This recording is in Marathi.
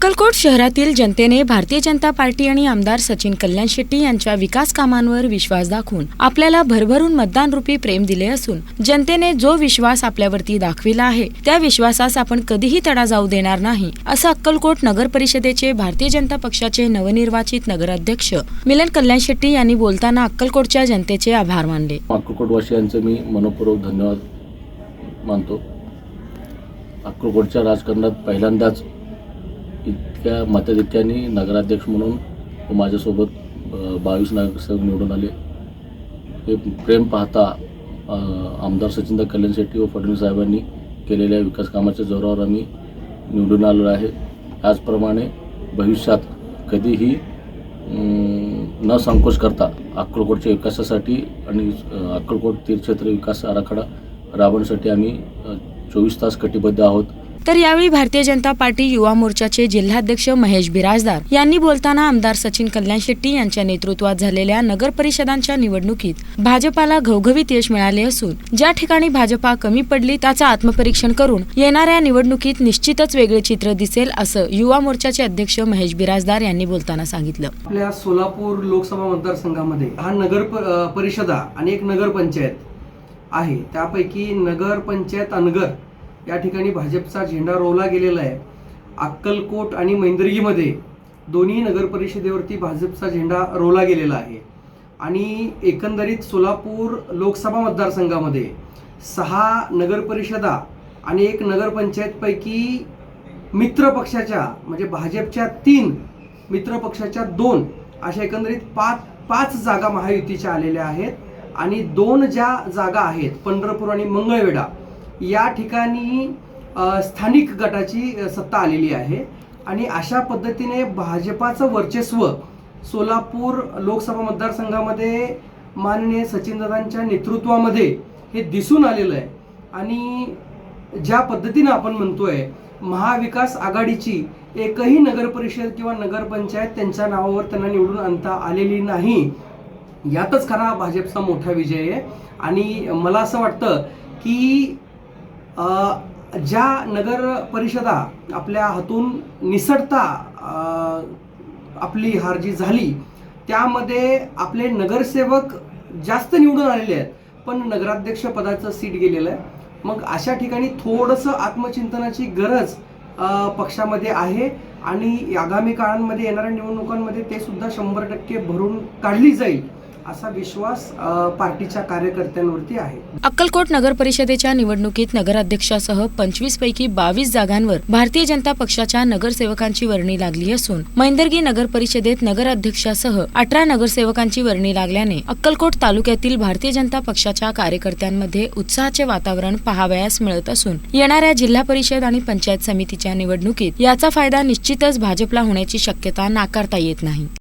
अक्कलकोट शहरातील जनतेने भारतीय जनता पार्टी आणि आमदार सचिन कल्याण शेट्टी यांच्या विकास कामांवर विश्वास दाखवून आपल्याला भरभरून मतदान रुपी प्रेम दिले असून जनतेने जो विश्वास आपल्यावरती दाखविला आहे त्या विश्वासास आपण कधीही तडा जाऊ देणार नाही असं अक्कलकोट नगर परिषदेचे भारतीय जनता पक्षाचे नवनिर्वाचित नगराध्यक्ष मिलन कल्याण शेट्टी यांनी बोलताना अक्कलकोटच्या जनतेचे आभार मानले. अक्कलकोटवासियांचं मी मनपूर्वक धन्यवाद मानतो. अक्कलकोटच्या राजकारणात पहिल्यांदाच इतक्या मताधिक्याने नगराध्यक्ष म्हणून माझ्यासोबत बावीस नगरसेवक निवडून आले. हे प्रेम पाहता आमदार सचिनदा कल्याण शेट्टी व फडणवीस साहेबांनी केलेल्या विकास कामाच्या जोरावर आम्ही निवडून आलो आहे. त्याचप्रमाणे भविष्यात कधीही न संकोच करता अक्कलकोटच्या विकासासाठी आणि अक्कलकोट तीर्थक्षेत्र विकास आराखडा राबवण्यासाठी आम्ही चोवीस तास कटिबद्ध आहोत. तर यावेळी भारतीय जनता पार्टी युवा मोर्चाचे जिल्हाध्यक्ष महेश बिराजदार यांनी बोलताना आमदार सचिन कल्याण शेट्टी यांच्या नेतृत्वात झालेल्या नगर परिषदांच्या निवडणुकीत भाजपाला घवघवीत यश मिळाले असून ज्या ठिकाणी भाजपा कमी पडली त्याचं आत्मपरीक्षण करून येणाऱ्या निवडणुकीत निश्चितच वेगळे चित्र दिसेल असं युवा मोर्चाचे अध्यक्ष महेश बिराजदार यांनी बोलताना सांगितलं. आपल्या सोलापूर लोकसभा मतदारसंघामध्ये हा नगर परिषदा आणि एक नगर पंचायत आहे. त्यापैकी नगर पंचायत अनगर या ठिकाणी भाजपचा झेंडा रोवला गेलेला आहे. अक्कलकोट आणि मैंदर्गीमध्ये दोन्ही नगर परिषदेवरती भाजपचा झेंडा रोवला गेलेला आहे. आणि एकंदरीत सोलापूर लोकसभा मतदारसंघामध्ये सहा नगर परिषदा आणि एक नगरपंचायतपैकी मित्रपक्षाच्या म्हणजे भाजपच्या तीन मित्रपक्षाच्या दोन अशा एकंदरीत पाच पाच जागा महायुतीच्या आलेल्या आहेत. आणि दोन ज्या जागा आहेत पंढरपूर आणि मंगळवेढा या ठिकाणी स्थानिक गटाची सत्ता आलेली आहे. आणि अशा पद्धतीने भाजपाचं वर्चस्व सोलापूर लोकसभा मतदारसंघामध्ये माननीय सचिनदादांच्या नेतृत्वामध्ये हे दिसून आलेलं आहे. आणि ज्या पद्धतीनं आपण म्हणतोय महाविकास आघाडीची एकही नगरपरिषद किंवा नगरपंचायत त्यांच्या नावावर त्यांना निवडून आणता आलेली नाही यातच खरा भाजपचा मोठा विजय आहे. आणि मला असं वाटतं की ज्या नगर परिषदा आपल्या हातून निसटता आपली हार जी झाली त्यामध्ये आपले नगरसेवक जास्त निवडून आलेले आहेत पण नगराध्यक्ष पदाचं सीट गेलेलं आहे. मग अशा ठिकाणी थोडंसं आत्मचिंतनाची गरज पक्षामध्ये आहे आणि आगामी काळांमध्ये येणाऱ्या निवडणुकांमध्ये ते सुद्धा शंभर टक्के भरून काढली जाईल. असा विश्वास पार्टीच्या कार्यकर्त्यांवरती आहे. अक्कलकोट नगर परिषदेच्या निवडणुकीत नगराध्यक्षासह पंचवीस पैकी बावीस जागांवर भारतीय जनता पक्षाच्या नगरसेवकांची वर्णी लागली असून मैंदर्गी नगर परिषदेत नगराध्यक्षासह अठरा नगरसेवकांची वर्णी लागल्याने अक्कलकोट तालुक्यातील भारतीय जनता पक्षाच्या कार्यकर्त्यांमध्ये उत्साहाचे वातावरण पाहावयास मिळत असून येणाऱ्या जिल्हा परिषद आणि पंचायत समितीच्या निवडणुकीत याचा फायदा निश्चितच भाजपला होण्याची शक्यता नाकारता येत नाही.